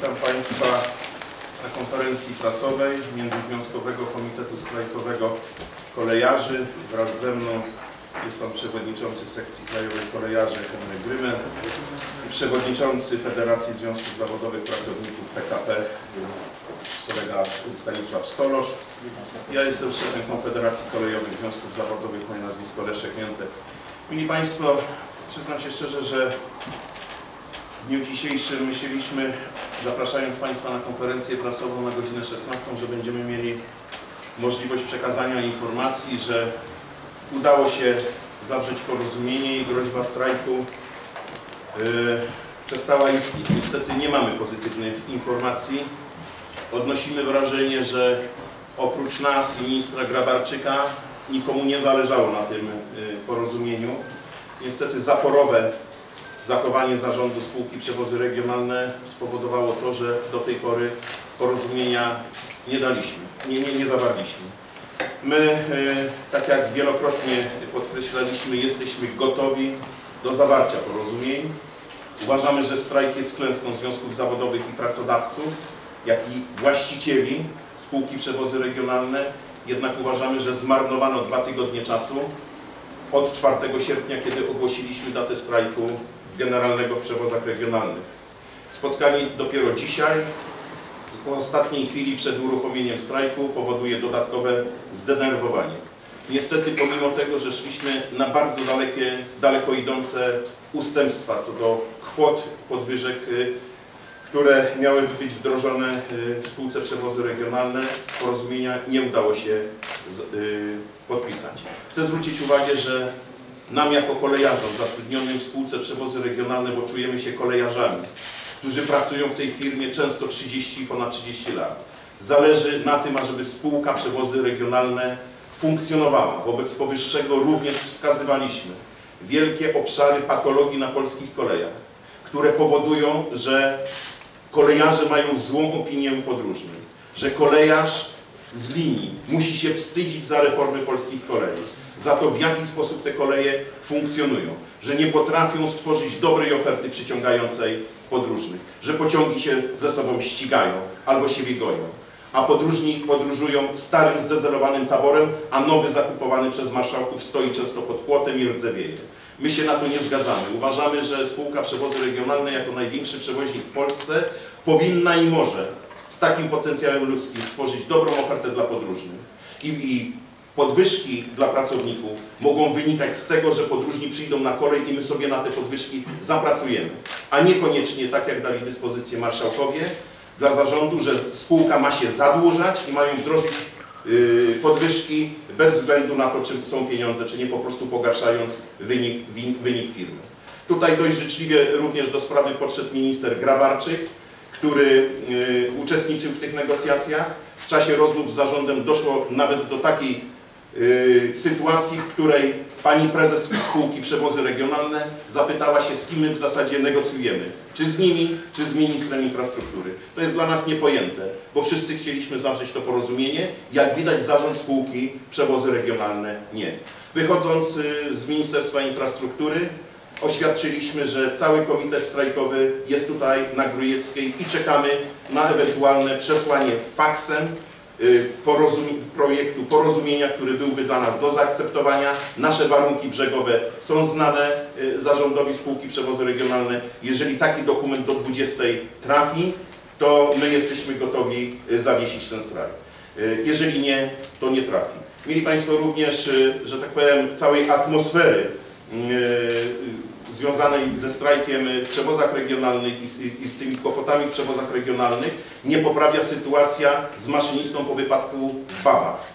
Witam Państwa na konferencji prasowej Międzyzwiązkowego Komitetu Strajkowego Kolejarzy. Wraz ze mną jest Pan Przewodniczący Sekcji Krajowej Kolejarzy Henryk Grymen i Przewodniczący Federacji Związków Zawodowych Pracowników PKP kolega Stanisław Stolosz. Ja jestem szefem Konfederacji Kolejowych Związków Zawodowych, moje nazwisko Leszek Miętek. Mili Państwo, przyznam się szczerze, że dniu dzisiejszym myśleliśmy, zapraszając Państwa na konferencję prasową na godzinę 16, że będziemy mieli możliwość przekazania informacji, że udało się zawrzeć porozumienie i groźba strajku yy, przestała istnieć. Niestety nie mamy pozytywnych informacji. Odnosimy wrażenie, że oprócz nas i ministra Grabarczyka nikomu nie zależało na tym yy, porozumieniu. Niestety zaporowe zachowanie zarządu spółki Przewozy Regionalne spowodowało to, że do tej pory porozumienia nie daliśmy, nie, nie, nie zawarliśmy. My, e, tak jak wielokrotnie podkreślaliśmy, jesteśmy gotowi do zawarcia porozumień. Uważamy, że strajk jest klęską związków zawodowych i pracodawców, jak i właścicieli spółki Przewozy Regionalne. Jednak uważamy, że zmarnowano dwa tygodnie czasu od 4 sierpnia, kiedy ogłosiliśmy datę strajku generalnego w przewozach regionalnych. Spotkanie dopiero dzisiaj, po ostatniej chwili przed uruchomieniem strajku powoduje dodatkowe zdenerwowanie. Niestety pomimo tego, że szliśmy na bardzo dalekie, daleko idące ustępstwa co do kwot podwyżek, y, które miały być wdrożone y, w spółce Przewozy Regionalne, porozumienia nie udało się podpisać. Chcę zwrócić uwagę, że nam jako kolejarzom zatrudnionym w spółce Przewozy Regionalne, bo czujemy się kolejarzami, którzy pracują w tej firmie często 30 i ponad 30 lat. Zależy na tym, ażeby spółka Przewozy Regionalne funkcjonowała. Wobec powyższego również wskazywaliśmy wielkie obszary patologii na polskich kolejach, które powodują, że kolejarze mają złą opinię podróżnych, że kolejarz z linii musi się wstydzić za reformy polskich kolei, za to w jaki sposób te koleje funkcjonują, że nie potrafią stworzyć dobrej oferty przyciągającej podróżnych, że pociągi się ze sobą ścigają albo się biegoją, a podróżni podróżują starym zdezelowanym taborem, a nowy zakupowany przez marszałków stoi często pod płotem i rdzewieje. My się na to nie zgadzamy. Uważamy, że spółka Przewozy Regionalne jako największy przewoźnik w Polsce powinna i może z takim potencjałem ludzkim stworzyć dobrą ofertę dla podróżnych. I, i podwyżki dla pracowników mogą wynikać z tego, że podróżni przyjdą na kolej i my sobie na te podwyżki zapracujemy. A niekoniecznie, tak jak dali dyspozycję marszałkowie, dla zarządu, że spółka ma się zadłużać i mają wdrożyć yy, podwyżki bez względu na to, czy są pieniądze, czy nie, po prostu pogarszając wynik, wynik firmy. Tutaj dość życzliwie również do sprawy podszedł minister Grabarczyk, który yy, uczestniczył w tych negocjacjach. W czasie rozmów z zarządem doszło nawet do takiej yy, sytuacji, w której pani prezes spółki Przewozy Regionalne zapytała się, z kim my w zasadzie negocjujemy. Czy z nimi, czy z ministrem infrastruktury. To jest dla nas niepojęte, bo wszyscy chcieliśmy zawrzeć to porozumienie. Jak widać zarząd spółki Przewozy Regionalne nie. Wychodząc yy, z Ministerstwa Infrastruktury, oświadczyliśmy, że cały komitet strajkowy jest tutaj na Grujeckiej i czekamy na ewentualne przesłanie faksem y, porozumie projektu porozumienia, który byłby dla nas do zaakceptowania. Nasze warunki brzegowe są znane y, zarządowi spółki Przewozy Regionalne. Jeżeli taki dokument do 20 trafi, to my jesteśmy gotowi y, zawiesić ten strajk. Jeżeli nie, to nie trafi. Mieli Państwo również, że tak powiem, całej atmosfery związanej ze strajkiem w przewozach regionalnych i z, i z, tymi kłopotami w przewozach regionalnych nie poprawia sytuacja z maszynistą po wypadku w Babach.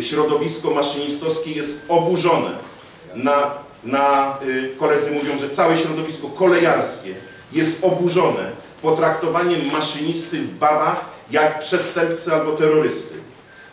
Środowisko maszynistowskie jest oburzone na, na koledzy mówią, że całe środowisko kolejarskie jest oburzone potraktowaniem maszynisty w Babach jak przestępcy albo terrorysty.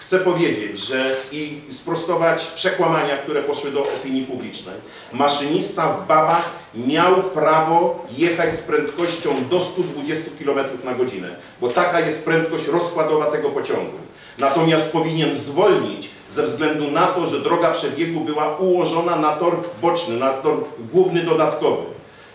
Chcę powiedzieć, że i sprostować przekłamania, które poszły do opinii publicznej. Maszynista w Babach miał prawo jechać z prędkością do 120 km na godzinę, bo taka jest prędkość rozkładowa tego pociągu. Natomiast powinien zwolnić ze względu na to, że droga przebiegu była ułożona na tor boczny, na tor główny dodatkowy.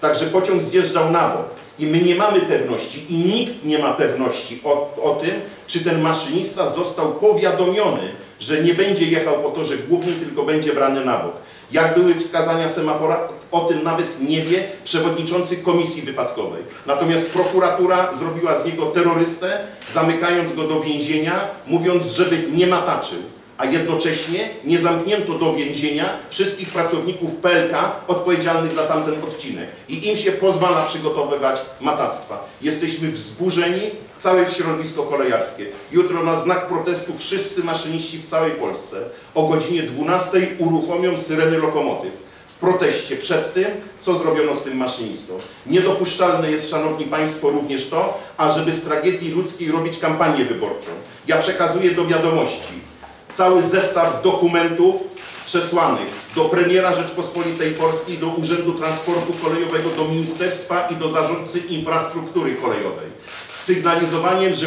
Także pociąg zjeżdżał na bok I my nie mamy pewności i nikt nie ma pewności o, o tym, czy ten maszynista został powiadomiony, że nie będzie jechał po torze głównym, tylko będzie brany na bok. Jak były wskazania semafora, o tym nawet nie wie przewodniczący komisji wypadkowej. Natomiast prokuratura zrobiła z niego terrorystę, zamykając go do więzienia, mówiąc, żeby nie mataczył. A jednocześnie nie zamknięto do więzienia wszystkich pracowników PLK odpowiedzialnych za tamten odcinek. I im się pozwala przygotowywać matactwa. Jesteśmy wzburzeni, całe środowisko kolejarskie. Jutro na znak protestu wszyscy maszyniści w całej Polsce o godzinie 12 uruchomią syreny lokomotyw w proteście przed tym, co zrobiono z tym maszynistą. Niedopuszczalne jest, Szanowni Państwo, również to, ażeby z tragedii ludzkiej robić kampanię wyborczą. Ja przekazuję do wiadomości cały zestaw dokumentów przesłanych do premiera Rzeczpospolitej Polskiej, do Urzędu Transportu Kolejowego, do Ministerstwa i do Zarządcy Infrastruktury Kolejowej. Z sygnalizowaniem, że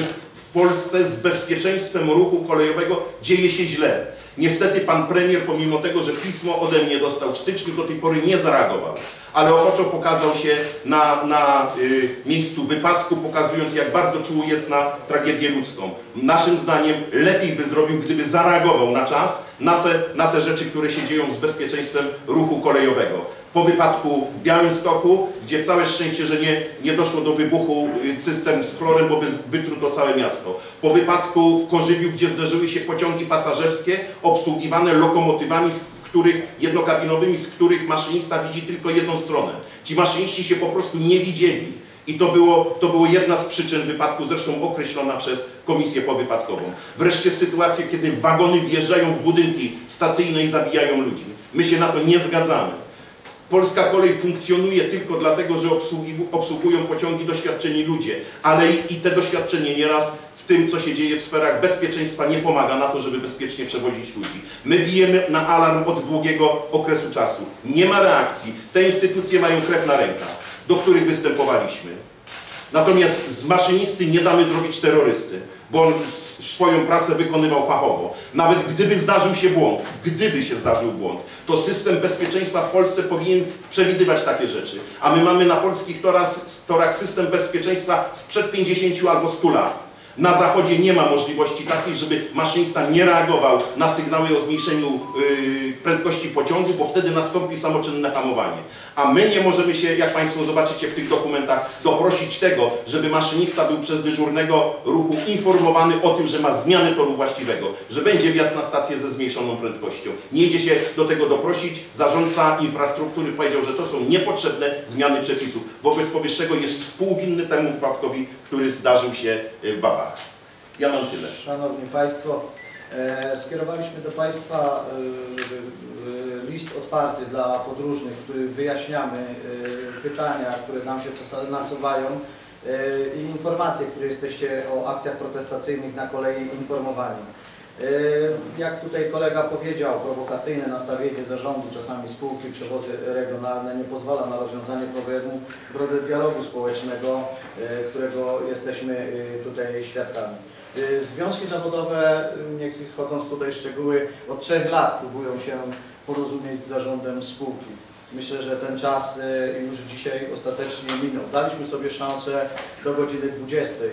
Polsce z bezpieczeństwem ruchu kolejowego dzieje się źle. Niestety pan premier, pomimo tego, że pismo ode mnie dostał w styczniu, do tej pory nie zareagował, ale ochoczo pokazał się na, na y, miejscu wypadku, pokazując jak bardzo czuły jest na tragedię ludzką. Naszym zdaniem lepiej by zrobił, gdyby zareagował na czas, na te, na te rzeczy, które się dzieją z bezpieczeństwem ruchu kolejowego po wypadku w Białymstoku, gdzie całe szczęście, że nie, nie doszło do wybuchu y, cystern z chlorem, bo by wytruto całe miasto. Po wypadku w Korzywiu, gdzie zderzyły się pociągi pasażerskie obsługiwane lokomotywami, z których jednokabinowymi, z których maszynista widzi tylko jedną stronę. Ci maszyniści się po prostu nie widzieli. I to było, to było jedna z przyczyn wypadku, zresztą określona przez komisję powypadkową. Wreszcie sytuacje, kiedy wagony wjeżdżają w budynki stacyjne i zabijają ludzi. My się na to nie zgadzamy. Polska kolej funkcjonuje tylko dlatego, że obsługi, obsługują pociągi doświadczeni ludzie, ale i, i te doświadczenie nieraz w tym, co się dzieje w sferach bezpieczeństwa, nie pomaga na to, żeby bezpiecznie przewozić ludzi. My bijemy na alarm od długiego okresu czasu. Nie ma reakcji. Te instytucje mają krew na rękach, do których występowaliśmy. Natomiast z maszynisty nie damy zrobić terrorysty, bo on swoją pracę wykonywał fachowo. Nawet gdyby zdarzył się błąd, gdyby się zdarzył błąd, to system bezpieczeństwa w Polsce powinien przewidywać takie rzeczy. A my mamy na polskich torach, system bezpieczeństwa sprzed 50 albo 100 lat. Na zachodzie nie ma możliwości takiej, żeby maszynista nie reagował na sygnały o zmniejszeniu yy, prędkości pociągu, bo wtedy nastąpi samoczynne hamowanie. A my nie możemy się, jak Państwo zobaczycie w tych dokumentach, doprosić tego, żeby maszynista był przez dyżurnego ruchu informowany o tym, że ma zmianę toru właściwego, że będzie wjazd na stację ze zmniejszoną prędkością. Nie idzie się do tego doprosić. Zarządca infrastruktury powiedział, że to są niepotrzebne zmiany przepisów. Wobec powyższego jest współwinny temu wypadkowi, który zdarzył się w Babach. Ja mam tyle. Szanowni Państwo, skierowaliśmy do Państwa e, e, list otwarty dla podróżnych, w którym wyjaśniamy e, pytania, które nam się czasami nasuwają e, i informacje, które jesteście o akcjach protestacyjnych na kolei informowani. E, Jak tutaj kolega powiedział, prowokacyjne nastawienie zarządu, czasami spółki, przewozy regionalne nie pozwala na rozwiązanie problemu w drodze dialogu społecznego, e, którego jesteśmy e, tutaj świadkami. E, Związki zawodowe, e, nie chodząc tutaj w szczegóły, od trzech lat próbują się porozumieć z zarządem spółki. Myślę, że ten czas e, już dzisiaj ostatecznie minął. Daliśmy sobie szansę do godziny 20, e,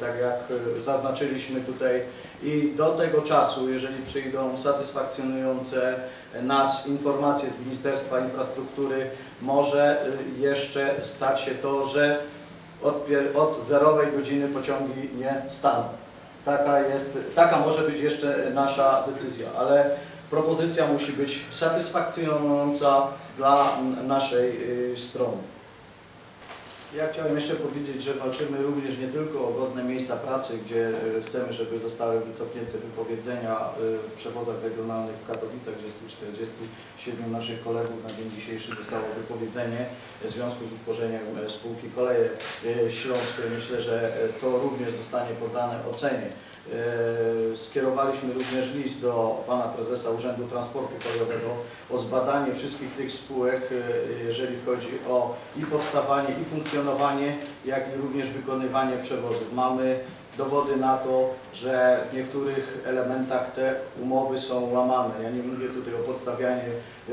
tak jak zaznaczyliśmy tutaj i do tego czasu, jeżeli przyjdą satysfakcjonujące nas informacje z Ministerstwa Infrastruktury, może y, jeszcze stać się to, że od, od zerowej godziny pociągi nie staną. Taka, jest, taka może być jeszcze nasza decyzja, ale propozycja musi być satysfakcjonująca dla naszej y, strony. Ja chciałem jeszcze powiedzieć, że walczymy również nie tylko o godne miejsca pracy, gdzie e, chcemy, żeby zostały wycofnięte wypowiedzenia e, w przewozach regionalnych w Katowicach, gdzie 147 naszych kolegów na dzień dzisiejszy dostało wypowiedzenie w związku z utworzeniem e, spółki Koleje Śląskie. Myślę, że to również zostanie poddane ocenie. E, Skierowaliśmy również list do Pana Prezesa Urzędu Transportu Kolejowego o zbadanie wszystkich tych spółek, e, jeżeli chodzi o i powstawanie, i funkcjonowanie, jak i również wykonywanie przewozów. Mamy dowody na to, że w niektórych elementach te umowy są łamane. Ja nie mówię tutaj o podstawianiu e,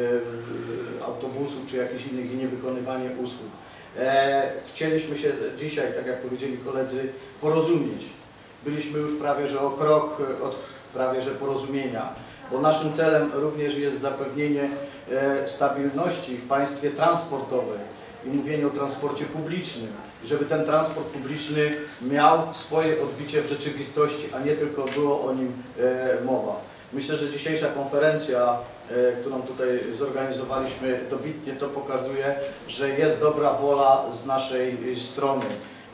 autobusów czy jakichś innych i niewykonywanie usług. E, chcieliśmy się dzisiaj, tak jak powiedzieli koledzy, porozumieć. Byliśmy już prawie że o krok od prawie że porozumienia, bo naszym celem również jest zapewnienie e, stabilności w państwie transportowym i mówienie o transporcie publicznym, żeby ten transport publiczny miał swoje odbicie w rzeczywistości, a nie tylko było o nim e, mowa. Myślę, że dzisiejsza konferencja, e, którą tutaj zorganizowaliśmy, dobitnie to pokazuje, że jest dobra wola z naszej e, strony.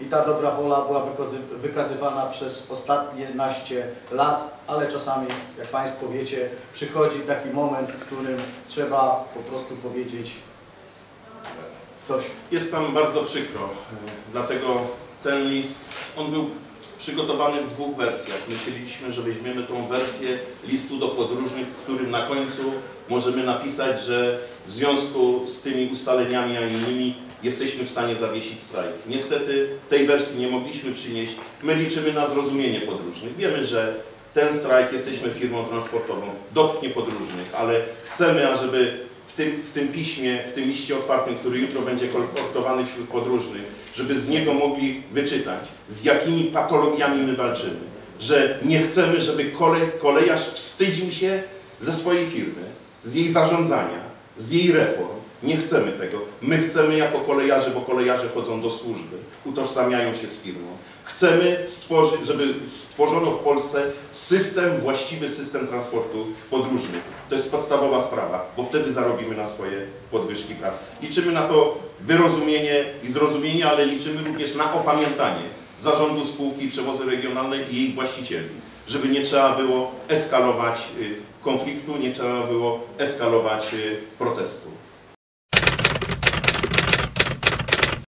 I ta dobra wola była wykazy- wykazywana przez ostatnie naście lat, ale czasami, jak Państwo wiecie, przychodzi taki moment, w którym trzeba po prostu powiedzieć dość. Jest nam bardzo przykro, e, dlatego ten list, on był przygotowany w dwóch wersjach. Myśleliśmy, że weźmiemy tą wersję listu do podróżnych, w którym na końcu możemy napisać, że w związku z tymi ustaleniami, a innymi jesteśmy w stanie zawiesić strajk. Niestety tej wersji nie mogliśmy przynieść. My liczymy na zrozumienie podróżnych. Wiemy, że ten strajk, jesteśmy firmą transportową, dotknie podróżnych, ale chcemy, ażeby w tym, w tym piśmie, w tym liście otwartym, który jutro będzie kolportowany wśród podróżnych, żeby z niego mogli wyczytać, z jakimi patologiami my walczymy. Że nie chcemy, żeby kolej, kolejarz wstydził się ze swojej firmy, z jej zarządzania, z jej reform. Nie chcemy tego. My chcemy jako kolejarze, bo kolejarze chodzą do służby, utożsamiają się z firmą. Chcemy stworzyć, żeby stworzono w Polsce system, właściwy system transportu podróżnych. To jest podstawowa sprawa, bo wtedy zarobimy na swoje podwyżki prac. Liczymy na to wyrozumienie i zrozumienie, ale liczymy również na opamiętanie zarządu spółki przewozy regionalnej i jej właścicieli, żeby nie trzeba było eskalować y, konfliktu, nie trzeba było eskalować y, protestu.